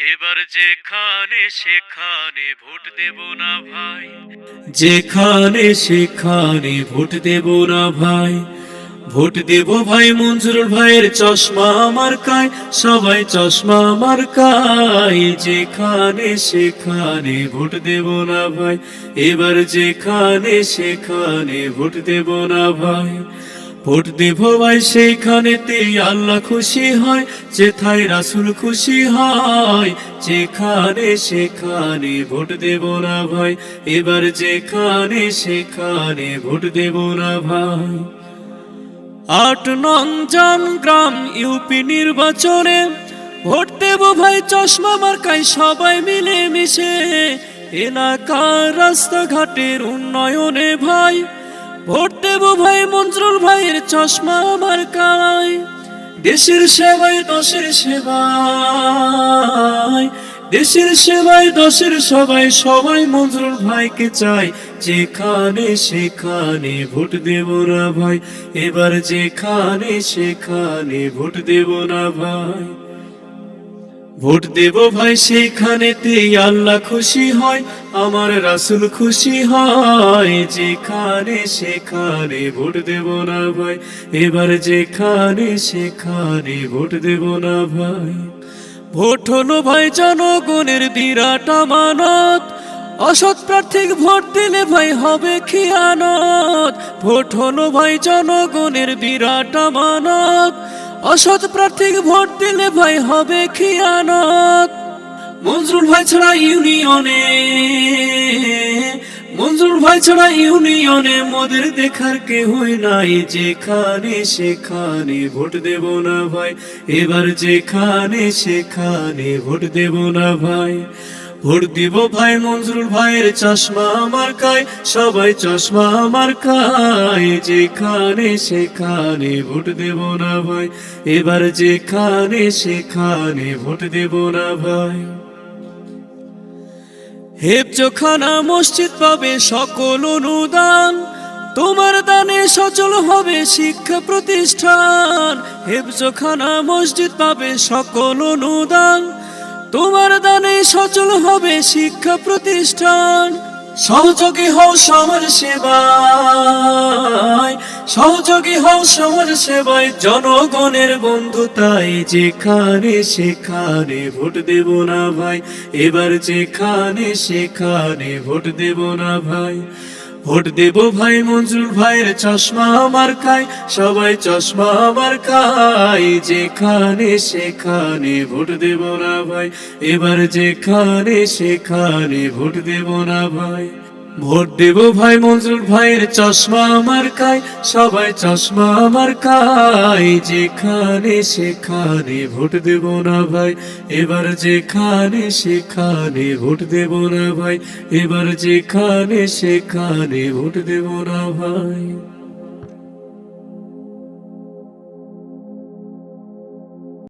এবার যেখানে সেখানে ভোট দেব না ভাই। যেখানে সেখানে ভোট দেব না ভাই। ভোট দেব ভাই মঞ্জুর ভাইয়ের চশমা আমার কায় সবাই চশমা আমার কায় যেখানে সেখানে ভোট দেব না ভাই, এবার যেখানে সেখানে ভোট দেব না ভাই। ভোট দেব ভাই, সেইখানেতে আল্লাহ খুশি হয়, যেথায় রাসুল খুশি হয়। যেখানে সেখানে ভোট দেব না ভাই, এবার যেখানে সেখানে ভোট দেব না ভাই। আট নং জান গ্রাম ইউপি নির্বাচনে ভোট দেব ভাই, চশমা মার্কায় সবাই মিলে মিশে এলাকার রাস্তাঘাটের উন্নয়নে ভাই ভোট দেব ভাই মঞ্জুরুল ভাইয়ের চশমা মার্কায় দেশের সেবায় দশের সেবায়। দেশের সেবায় দশের সবাই সবাই মঞ্জুরুল ভাইকে চাই যেখানে সেখানে ভোট দেব না ভাই। এবার যেখানে সেখানে ভোট দেব না ভাই। ভোট দেব ভাই, সেইখানেতে আল্লাহ খুশি হয়, আমার রাসুল খুশি হয়। যেখানে সেখানে ভোট দেব না ভাই, এবার যেখানে সেখানে ভোট দেব না ভাই। ভোট হলো ভাই জনগণের বিরাট আমানত, অসৎ প্রার্থী ভোট দিলে ভাই হবে খিয়ানত। ভোট হলো ভাই জনগণের বিরাট আমানত অসৎ প্রার্থী ভোট দিলে ভাই হবে খিয়ানত। মঞ্জুর ভাই ছাড়া ইউনিয়নে, মঞ্জুর ভাই ছাড়া ইউনিয়নে মোদের দেখার কে কেহই নাই। যেখানে সেখানে ভোট দেব না ভাই, এবার যেখানে সেখানে ভোট দেব না ভাই। ভোট দিব ভাই মঞ্জুর ভাইয়ের চশমা আমার কায়, সবাই চশমা আমার কায়। যেখানে সেখানে ভোট দেব না ভাই, এবার যেখানে সেখানে ভোট দেব না ভাই। হেফজোখানা মসজিদ পাবে সকল অনুদান, তোমার দানে সচল হবে শিক্ষা প্রতিষ্ঠান। হেফজোখানা মসজিদ পাবে সকল অনুদান তোমার দানে সচল হবে শিক্ষা প্রতিষ্ঠান। সহযোগী হও সমাজ সেবায়। সহযোগী হও সমাজ সেবায়। জনগণের বন্ধু তাই যেখানে সেখানে ভোট দেব না ভাই। এবার যেখানে সেখানে ভোট দেব না ভাই। ভোট দেব ভাই, মঞ্জুর ভাইয়ের চশমা আমার খাই, সবাই চশমা আমার খাই, যেখানে সেখানে ভোট দেব না ভাই, এবার যেখানে সেখানে ভোট দেব না ভাই। ভোট দেব ভাই মঞ্জুর ভাইয়ের চশমা আমার কায় সবাই চশমা আমার কায় যেখানে সেখানে ভোট দেব না ভাই, এবার যেখানে সেখানে ভোট দেব না ভাই, এবার যেখানে সেখানে ভোট দেব না ভাই।